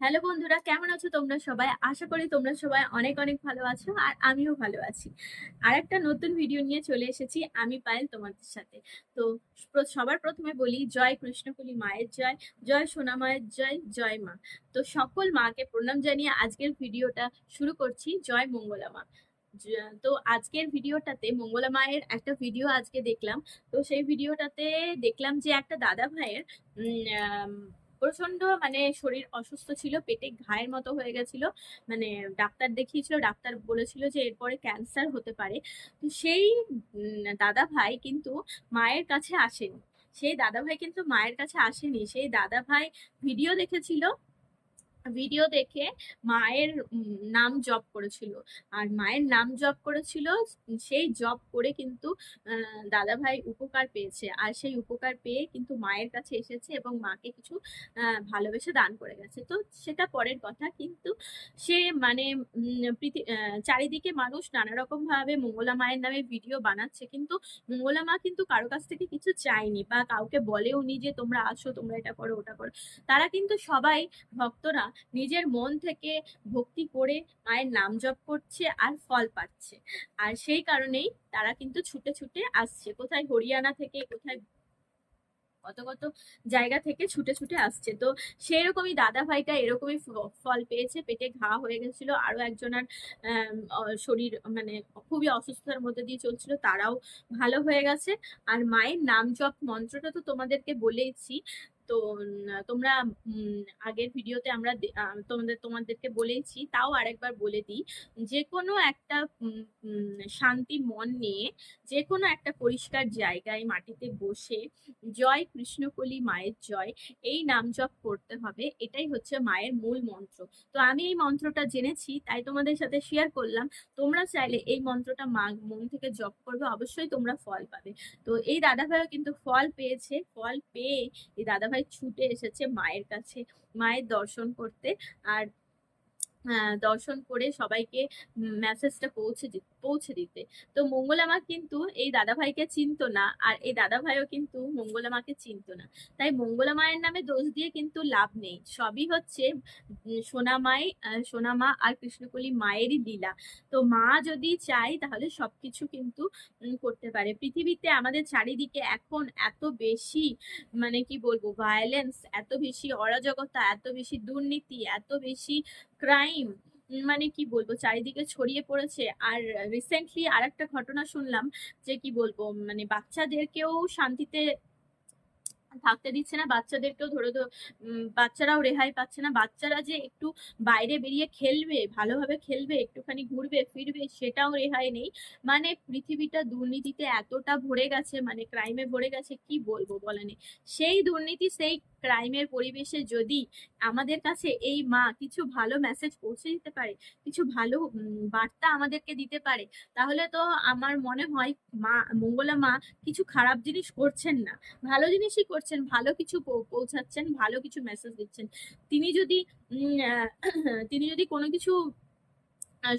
Hello বন্ধুরা, কেমন আছো তোমরা সবাই? আশা করি তোমরা সবাই অনেক অনেক ভালো আছো আর আমিও ভালো আছি। আর একটা নতুন ভিডিও নিয়ে চলে এসেছি আমি পায়েল তোমাদের সাথে। তো সবার প্রথমে বলি, জয় কৃষ্ণকুলি মায়ের জয় জয় সোনা মায়ের জয় জয় মা। তো সকল মাকে প্রণাম জানিয়ে আজকের ভিডিওটা শুরু করছি, জয় মঙ্গলা মা। তো আজকের ভিডিওটাতে মঙ্গলা মায়ের একটা ভিডিও আজকে দেখলাম। তো সেই ভিডিওটাতে দেখলাম যে একটা দাদা ভাইয়ের প্রচণ্ড মানে শরীর অসুস্থ ছিল, পেটে ঘায়ের মতো হয়ে গেছিল। মানে ডাক্তার দেখিয়েছিল, ডাক্তার বলেছিল যে এরপরে ক্যান্সার হতে পারে। তো সেই দাদা ভাই কিন্তু মায়ের কাছে আসেনি। সেই দাদা ভাই কিন্তু মায়ের কাছে আসেনি। সেই দাদা ভাই ভিডিও দেখেছিল ভিডিও দেখে মায়ের নাম জপ করেছিল। আর মায়ের নাম জপ করেছিল সেই জপ করে কিন্তু আহ, দাদা ভাই উপকার পেয়েছে। আর সেই উপকার পেয়ে কিন্তু মায়ের কাছে এসেছে এবং মাকে কিছু ভালোবেসে দান করে গেছে। তো সেটা পরের কথা। কিন্তু সে মানে চারিদিকে মানুষ নানা রকম ভাবে মঙ্গলা মায়ের নামে ভিডিও বানাচ্ছে। কিন্তু মঙ্গলা মা কিন্তু কারও কাছ থেকে কিছু চায়নি বা কাউকে বলেও নি যে তোমরা আসো তোমরা এটা করো ওটা করো। তারা কিন্তু সবাই ভক্তরা নিজের মন থেকে ভক্তি করে মায়ের নাম জপ করছে আর ফল পাচ্ছে। আর সেই কারণেই তারা কিন্তু ছুটে ছুটে আসছে। কোথায় হরিয়ানা থেকে, কোথায় কত কত জায়গা থেকে ছুটে ছুটে আসছে। তো সেই রকমই দাদা ভাইটা এরকমই ফল পেয়েছে, পেটে ঘা হয়ে গেছিল। আরও একজনের শরীর মানে খুবই অসুস্থতার মধ্যে দিয়ে চলছিল, তারাও ভালো হয়ে গেছে। আর মায়ের নাম জপ মন্ত্রটা তো তোমাদেরকে বলেইছি তো তোমরা আগের ভিডিওতে আমরা তোমাদের, তোমাদেরকে বলেইছি, তাও আরেকবার বলে দিই যে কোনো একটা শান্তি মন নিয়ে যে কোনো একটা পরিষ্কার জায়গায় মাটিতে বসে জয় কৃষ্ণকলি মায়ের জয়, এই নাম জপ করতে হবে, এটাই হচ্ছে মায়ের মূল মন্ত্র। তো আমি এই মন্ত্রটা জেনেছি, তাই তোমাদের সাথে শেয়ার করলাম, তোমরা চাইলে এই মন্ত্রটা মা, মন থেকে জপ করবে, অবশ্যই তোমরা ফল পাবে। তো এই দাদা ভাইও কিন্তু ফল পেয়েছে, ফল পেয়ে এই দাদা ভাই ছুটে এসেছে মায়ের কাছে, মায়ের দর্শন করতে। আর দর্শন করে সবাইকে মেসেজটা পৌঁছে দিতে। পৌঁছে দিতে। তো মঙ্গলা মা কিন্তু এই দাদা ভাইকে চিনতো না আর এই দাদা ভাইও কিন্তু মঙ্গলা মাকে চিনতো না। তাই মঙ্গলা মায়ের নামে দোষ দিয়ে কিন্তু লাভ নেই। সবই হচ্ছে উম, সোনা মাই সোনা মা আর কৃষ্ণকলি মায়েরই লীলা। তো মা যদি চায় তাহলে সবকিছু কিন্তু করতে পারে। পৃথিবীতে আমাদের চারিদিকে এখন এত বেশি মানে কি বলব ভায়োলেন্স এত বেশি অরাজকতা এত বেশি দুর্নীতি এত বেশি ক্রাইম মানে কি বলব, চারিদিকে ছড়িয়ে পড়েছে। আর রিসেন্টলি আর একটা ঘটনা শুনলাম যে কি বলব মানে বাচ্চাদেরকেও শান্তিতে থাকতে দিচ্ছে না। বাচ্চাদেরকেও ধরে বাচ্চারাও রেহাই পাচ্ছে না। বাচ্চারা যে একটু বাইরে বেরিয়ে খেলবে, ভালোভাবে খেলবে, একটুখানি ঘুরবে, ফিরবে, সেটাও রেহাই নেই। মানে পৃথিবীটা দুর্নীতিতে এতটা ভরে গেছে মানে ক্রাইমে ভরে গেছে, কি বলব বলেনি সেই দুর্নীতি, সেই ক্রাইমের পরিবেশে যদি আমাদের কাছে এই মা কিছু ভালো মেসেজ পৌঁছে দিতে পারে, কিছু ভালো বার্তা আমাদেরকে দিতে পারে, তাহলে তো আমার মনে হয় মা, মঙ্গলা মা কিছু খারাপ জিনিস করছেন না। ভালো জিনিসই করছেন ভালো কিছু পৌঁছাচ্ছেন, ভালো কিছু মেসেজ দিচ্ছেন। তিনি যদি তিনি যদি কোনো কিছু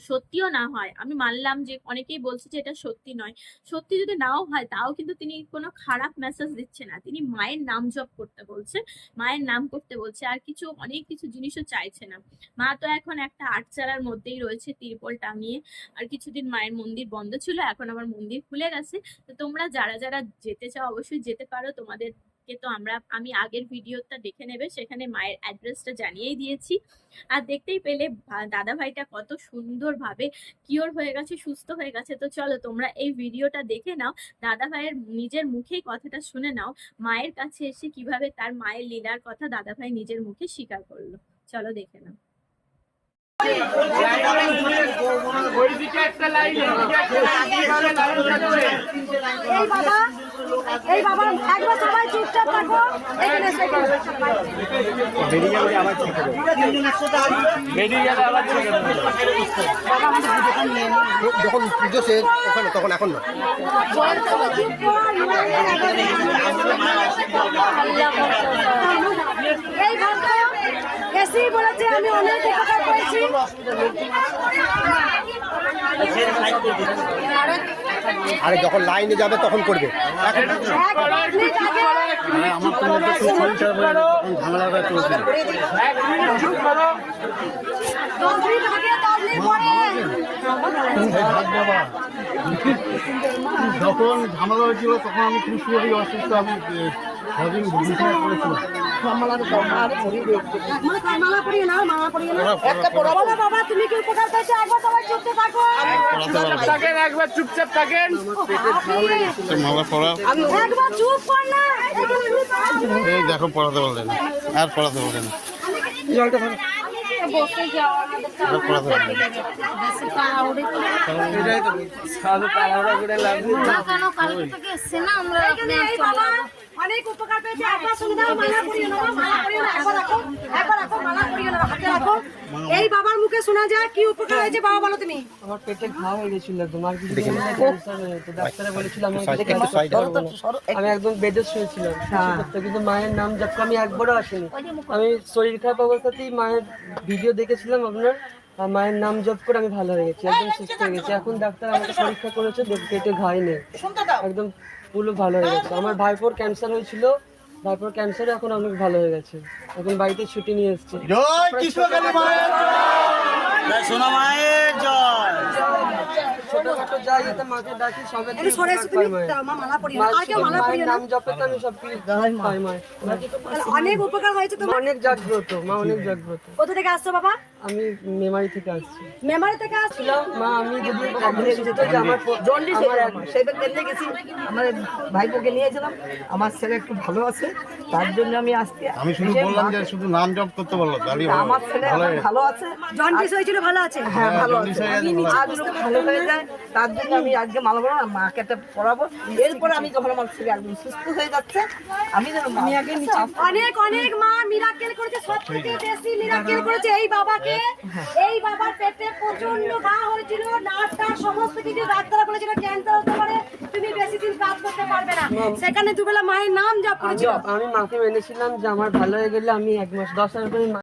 সত্যিও না হয়, আমি মানলাম যে অনেকেই বলছে যে এটা সত্যি নয়। সত্যি যদি নাও হয়, তাও কিন্তু তিনি কোনো খারাপ মেসেজ দিচ্ছে না। তিনি মায়ের নাম জপ করতে বলছে, মায়ের নাম করতে বলছে, আর কিছু, অনেক কিছু জিনিসও চাইছে না। মা তো এখন একটা আটচালার মধ্যেই রয়েছে তিরপল টাঙিয়ে। আর কিছুদিন মায়ের মন্দির বন্ধ ছিল, এখন আবার মন্দির খুলে গেছে। তো তোমরা যারা যারা যেতে চাও, অবশ্যই যেতে পারো। তোমাদেরকে তো আমরা, আমি আগের ভিডিওটা দেখে নেবে, সেখানে মায়ের অ্যাড্রেসটা জানিয়েই দিয়েছি। আর দেখতেই পেলে দাদা ভাইটা কত সুন্দরভাবে কিওর হয়ে গেছে, সুস্থ হয়ে গেছে। তো চলো তোমরা এই ভিডিওটা দেখে নাও দাদা ভাইয়ের নিজের মুখেই কথাটা শুনে নাও, মায়ের কাছে এসে কীভাবে তার মায়ের লীলার কথা দাদা ভাই নিজের মুখে স্বীকার করল। চলো দেখে নাও। বাবা এই বাবা, একবার সবাই চুপচাপ থাকো এখানে। বেরিয়ে গেলে আবার ঠিক হবে বেরিয়ে গেলে আবার ঠিক হবে যখন পুজো শেষ ওখানে তখন এখন না এই ভক্ত, এসেই বলেছে, আমি অনেক উপকার করেছি আরে যখন লাইনে যাবে তখন করবে। যখন ঝামেলা হয়েছিল তখন আমি খুব অসুস্থ আমি একবার সবাই চুপতে থাকো। থাকেন একবার চুপচাপ থাকেন। মালা পড়া একবার চুপ কর না। এখানে আমি দাঁড়াবো। এই দেখো পড়াতে পড়াতে বললেন আর পড়াতে বললেন এখানে এই বাবা অনেক উপকার পেয়েছে। একবার শুনে মালা পরিয়ে নাও মালা পরিয়ে নাও একবার রাখো একবার রাখো মালা পরিয়ে নাও হাতে রাখো। এই বাবার মুখে শোনা যায় কি উপকার হয়েছে বাবা বলো তুমি। আমার পেটে ঘা হয়ে গেছিল তোমার কিছু ডাক্তারে বলেছিল আমি। আমি একদম বেডে শুয়েছিলাম তো কিন্তু মায়ের নাম জপ আমি একবারও আসেনি। আমি শরীর খারাপ অবস্থাতেই মায়ের ভিডিও দেখেছিলাম আপনার। মায়ের নাম জপ করে আমি ভালো হয়ে গেছি একদম সুস্থ হয়ে গেছি। এখন ডাক্তার আমাকে পরীক্ষা করেছে পেটে ঘাই নেই। একদম পুরো ভালো হয়ে গেছে। আমার ভাইপোর ক্যান্সার হয়েছিল ভাইপোর ক্যান্সার এখন অনেক ভালো হয়ে গেছে। এখন বাড়িতে ছুটি নিয়ে এসেছি। ছোটখাটো যাই যাতে মাকে ডাকি সবে নাম জপে তো আমি সব অনেক উপকার হয়েছে অনেক জাগ্রত মা অনেক জাগ্রত। কোথা থেকে আসছো বাবা? আমি মেমারি থেকে আসছি। মেমারি থেকে আসছো মা আমি যদি একদিন সুস্থ যে আমার এক- সেটা কেন্দ্রে গেছি। আমার ভাইপোকে নিয়েছিলাম। আমার ছেলে একটু ভালো আছে। তার জন্য আমি আজকে আমি শুধু বললাম যে শুধু নাম জপ করতে বলল তাহলে আমার ছেলে ভালো হয়ে ভালো আছে। জন্ডিস হয়েছিল ভালো আছে? হ্যাঁ ভালো আছে। হয়ে গেছে, ভালো। আজ ভালো হয়ে যায়। তার জন্য আমি আজকে মালা বলো মাকে একটা পড়াবো। এরপরে আমি যখন আমার ছেলে একদম সুস্থ হয়ে যাচ্ছে আমি যেন আগে নিচে অনেক অনেক মা মিরাকেল করেছে সব থেকে বেশি মিরাকেল করেছে এই বাবাকে। এই বাবার পেটে প্রচণ্ড ঘা হয়েছিল নাটটা সমস্ত কিছু ডাক্তার বলেছিল ক্যান্সার হতে পারে তুমি বেশি দিন কাজ করতে পারবে না। সেখানে দুবেলা মায়ের নাম জপ করেছিল। আমি মাকে মেনেছিলাম যে আমার ভালো হয়ে গেলে আমি এক মাস দশ হাজার করে